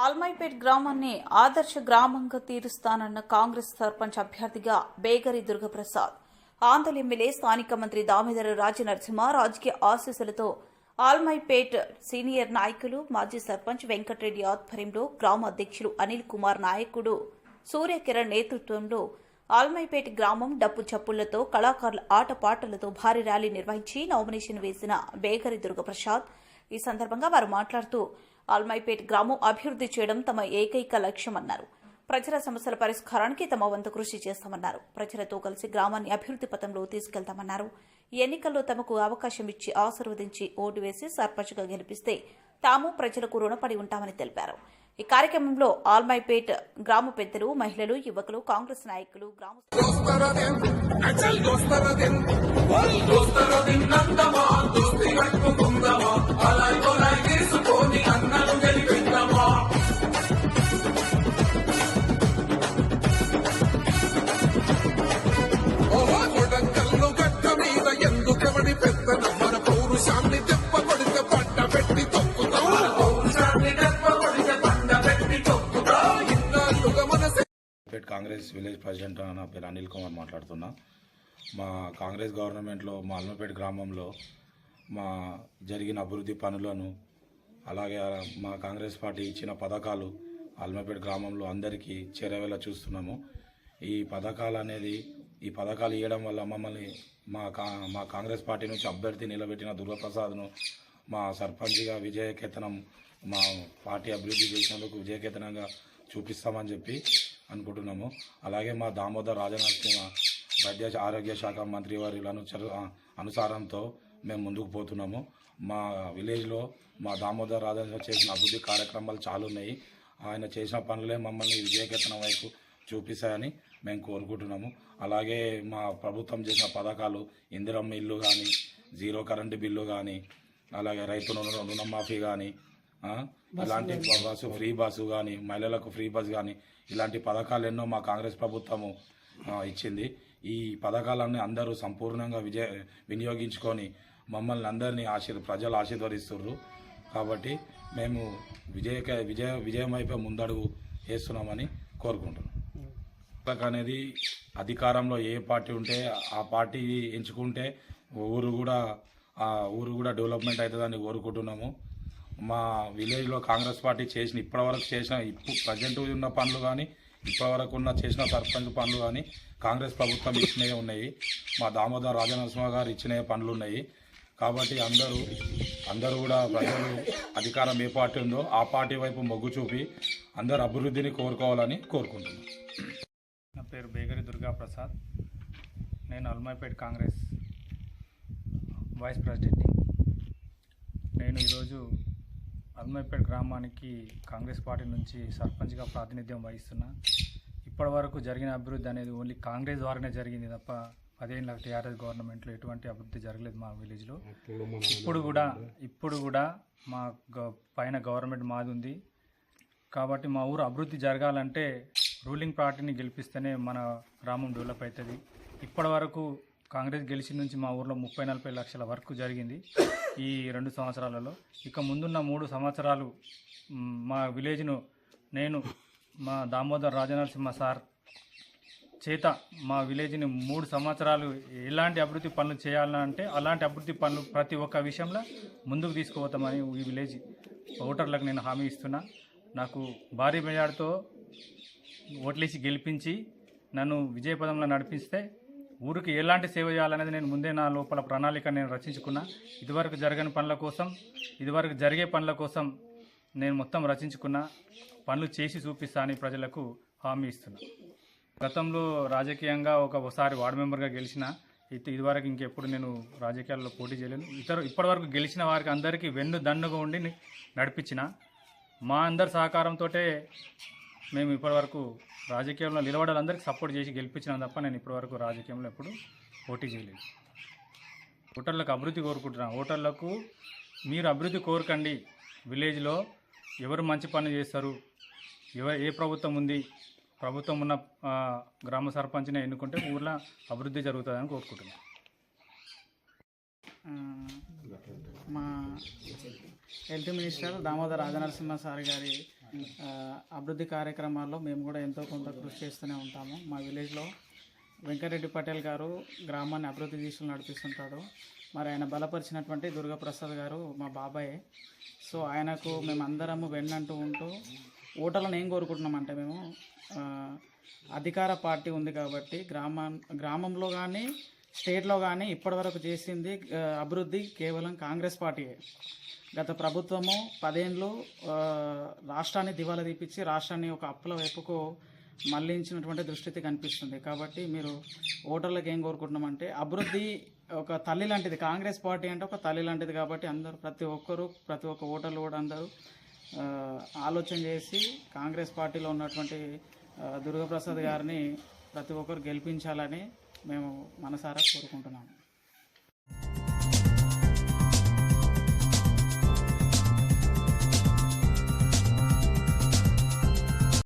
ఆల్మైపేట్ గ్రామాన్ని ఆదర్శ గ్రామంగా తీరుస్తానన్న కాంగ్రెస్ సర్పంచ్ అభ్యర్థిగా బేగరి దుర్గప్రసాద్. ఆంధ్ర ఎమ్మెల్యే స్థానిక మంత్రి దామోదర రాజనరసింహ రాజకీయ ఆశీస్సులతో ఆల్మైపేట్ సీనియర్ నాయకులు మాజీ సర్పంచ్ వెంకటరెడ్డి ఆధ్వర్యంలో గ్రామ అధ్యక్షులు అనిల్ కుమార్ నాయకుడు సూర్యకిరణ్ నేతృత్వంలో ఆల్మైపేట్ గ్రామం డప్పు చప్పుళ్ళతో కళాకారుల ఆటపాటలతో భారీ ర్యాలీ నిర్వహించి నామినేషన్ వేసిన బేగరి దుర్గప్రసాద్. ఈ సందర్భంగా వారు మాట్లాడుతూ ఆల్మైపేట్ గ్రామం అభివృద్ది చేయడం తమ ఏకైక లక్ష్యమన్నారు. ప్రజల సమస్యల పరిష్కారానికి తమ వంతు కృషి చేస్తామన్నారు. ప్రజలతో కలిసి గ్రామాన్ని అభివృద్ది పథంలో తీసుకెళ్తామన్నారు. ఎన్నికల్లో తమకు అవకాశం ఇచ్చి ఆశీర్వదించి ఓటు వేసి సర్పంచ్గా గెలిపిస్తే తాము ప్రజలకు రుణపడి ఉంటామని తెలిపారు. ఈ కార్యక్రమంలో ఆల్మైపేట్ గ్రామ పెద్దలు మహిళలు యువకులు కాంగ్రెస్ నాయకులు గ్రామ దోస్తరదిన్ అచల్ దోస్తరదిన్ ఓల్ దోస్తరదిన్ నందమా దోస్తి కాంగ్రెస్ విలేజ్ ప్రెసిడెంట్ నా పేరు అనిల్ కుమార్ మాట్లాడుతున్నా. మా కాంగ్రెస్ గవర్నమెంట్లో మా అల్మపేట గ్రామంలో మా జరిగిన అభివృద్ధి పనులను అలాగే మా కాంగ్రెస్ పార్టీ ఇచ్చిన పథకాలు అల్మపేట గ్రామంలో అందరికీ చేరవేలా చూస్తున్నాము. ఈ పథకాలు అనేది ఈ పథకాలు ఇవ్వడం వల్ల మమ్మల్ని మా కా మా కాంగ్రెస్ పార్టీ నుంచి అభ్యర్థి నిలబెట్టిన దుర్గాప్రసాద్ను మా సర్పంచ్గా విజయకేతనం మా పార్టీ అభివృద్ధి చేసినందుకు విజయకేతనంగా చూపిస్తామని చెప్పి అనుకుంటున్నాము. అలాగే మా దామోదర్ రాజనరసింహ వైద్య ఆరోగ్య శాఖ మంత్రి వారి అనుసారంతో మేము ముందుకు పోతున్నాము. మా విలేజ్లో మా దామోదర్ రాజనరసింహ చేసిన అభివృద్ధి కార్యక్రమాలు చాలా ఉన్నాయి. ఆయన చేసిన పనులే మమ్మల్ని విజయకేతనం వైపు చూపిస్తాయని మేము కోరుకుంటున్నాము. అలాగే మా ప్రభుత్వం చేసిన పథకాలు ఇందిరమ్మ ఇల్లు కానీ జీరో కరెంటు బిల్లు కానీ అలాగే రైతు రుణమాఫీ కానీ ఇలాంటి బస్సు ఫ్రీ బస్సు కానీ మహిళలకు ఫ్రీ బస్ కానీ ఇలాంటి పథకాలు ఎన్నో మా కాంగ్రెస్ ప్రభుత్వము ఇచ్చింది. ఈ పథకాలన్నీ అందరూ సంపూర్ణంగా విజయ వినియోగించుకొని మమ్మల్ని అందరినీ ఆశీర్ ప్రజలు ఆశీర్వదిస్తుర్రు. కాబట్టి మేము విజయ విజయ విజయం వైపే ముందడుగు వేస్తున్నామని కోరుకుంటున్నాం. పథకం అనేది అధికారంలో ఏ పార్టీ ఉంటే ఆ పార్టీ ఎంచుకుంటే ఊరు కూడా ఆ ఊరు కూడా డెవలప్మెంట్ అవుతుందని కోరుకుంటున్నాము. మా విలేజ్లో కాంగ్రెస్ పార్టీ చేసిన ఇప్పటివరకు చేసిన ఇప్పుడు ప్రజెంట్ ఉన్న పనులు కానీ ఇప్పటివరకు ఉన్న చేసిన సర్పంచ్ పనులు కానీ కాంగ్రెస్ ప్రభుత్వం ఇచ్చినవి ఉన్నాయి. మా దామోదర్ రాజనరసింహ గారు ఇచ్చిన పనులు ఉన్నాయి. కాబట్టి అందరూ అందరూ కూడా ప్రజలు అధికారం ఏ పార్టీ ఉందో ఆ పార్టీ వైపు మొగ్గు చూపి అందరు అభివృద్ధిని కోరుకోవాలని కోరుకుంటున్నాను నా పేరు బేగరి దుర్గా ప్రసాద్ నేను అల్మాయిపేట్ కాంగ్రెస్ వైస్ ప్రెసిడెంట్ నేను ఈరోజు అల్మేపేట్ గ్రామానికి కాంగ్రెస్ పార్టీ నుంచి సర్పంచ్గా ప్రాతినిధ్యం వహిస్తున్నా. ఇప్పటివరకు జరిగిన అభివృద్ధి అనేది ఓన్లీ కాంగ్రెస్ ద్వారానే జరిగింది తప్ప పదిహేను టీఆర్ఎస్ గవర్నమెంట్లో ఎటువంటి అభివృద్ధి జరగలేదు మా విలేజ్లో. ఇప్పుడు కూడా ఇప్పుడు కూడా మా పైన గవర్నమెంట్ మాది ఉంది. కాబట్టి మా ఊరు అభివృద్ధి జరగాలంటే రూలింగ్ పార్టీని గెలిపిస్తేనే మన గ్రామం డెవలప్ అవుతుంది. ఇప్పటి వరకు కాంగ్రెస్ గెలిచిన నుంచి మా ఊర్లో ముప్పై నలభై లక్షల వర్క్ జరిగింది ఈ రెండు సంవత్సరాలలో. ఇక ముందున్న మూడు సంవత్సరాలు మా విలేజ్ను నేను మా దామోదర్ రాజనరసింహ సార్ చేత మా విలేజ్ని మూడు సంవత్సరాలు ఎలాంటి అభివృద్ధి పనులు చేయాలంటే అలాంటి అభివృద్ధి పనులు ప్రతి ఒక్క విషయంలో ముందుకు తీసుకుపోతామని ఈ విలేజ్ ఓటర్లకు నేను హామీ ఇస్తున్నా. నాకు భారీ మెజార్టీతో ఓట్లేసి గెలిపించి నన్ను విజయపదంలో నడిపిస్తే ఊరికి ఎలాంటి సేవ చేయాలనేది నేను ముందే నా లోపల ప్రణాళిక నేను రచించుకున్నా. ఇదివరకు జరగని పనుల కోసం ఇదివరకు జరిగే పనుల కోసం నేను మొత్తం రచించుకున్నా. పనులు చేసి చూపిస్తా అని ప్రజలకు హామీ ఇస్తున్నా. గతంలో రాజకీయంగా ఒకసారి వార్డు మెంబర్గా గెలిచిన ఇది ఇదివరకు ఇంకెప్పుడు నేను రాజకీయాల్లో పోటీ చేయలేను. ఇతర ఇప్పటివరకు గెలిచిన వారికి అందరికీ వెన్ను దన్నుగా ఉండి నడిపించిన మా అందరి సహకారంతో మేము ఇప్పటివరకు రాజకీయంలో నిలబడాలందరికీ సపోర్ట్ చేసి గెలిపించినాం తప్ప నేను ఇప్పటివరకు రాజకీయంలో ఎప్పుడు పోటీ చేయలేదు. ఓటర్లకు అభివృద్ధి కోరుకుంటున్నాను ఓటర్లకు మీరు అభివృద్ధి కోరకండి. విలేజ్లో ఎవరు మంచి పని చేస్తారు? ఎవరు ఏ ప్రభుత్వం ఉంది? ప్రభుత్వం ఉన్న గ్రామ సర్పంచ్ని ఎన్నుకుంటే ఊర్లో అభివృద్ధి జరుగుతుందని కోరుకుంటున్నాను మా health minister Damodar Rajanarasimha sir గారి అభివృద్ధి కార్యక్రమాల్లో మేము కూడా ఎంతో కొంత కృషి చేస్తూనే ఉంటాము. మా విలేజ్లో వెంకటరెడ్డి పటేల్ గారు గ్రామాన్ని అభివృద్ధి దిశలు నడిపిస్తుంటాడు. మరి ఆయన బలపరిచినటువంటి దుర్గాప్రసాద్ గారు మా బాబాయ్. సో ఆయనకు మేము అందరము వెన్నంటూ ఉంటూ ఓటర్లను ఏం కోరుకుంటున్నామంటే మేము అధికార పార్టీ ఉంది కాబట్టి గ్రామా గ్రామంలో కానీ స్టేట్లో కానీ ఇప్పటివరకు చేసింది అభివృద్ధి కేవలం కాంగ్రెస్ పార్టీయే. గత ప్రభుత్వము పదేండ్లు రాష్ట్రాన్ని దివాలా తీపిచ్చి రాష్ట్రాన్ని ఒక అప్పుల వైపుకు మళ్ళించినటువంటి దృష్టి కనిపిస్తుంది. కాబట్టి మీరు ఓటర్లకు ఏం కోరుకుంటున్నామంటే అభివృద్ధి ఒక తల్లి లాంటిది కాంగ్రెస్ పార్టీ అంటే ఒక తల్లి లాంటిది కాబట్టి అందరూ ప్రతి ఒక్కరు ప్రతి ఒక్క ఓటర్లు కూడా అందరూ ఆలోచన చేసి కాంగ్రెస్ పార్టీలో ఉన్నటువంటి దుర్గాప్రసాద్ గారిని ప్రతి ఒక్కరు గెలిపించాలని మేము మనసారా కోరుకుంటున్నాము.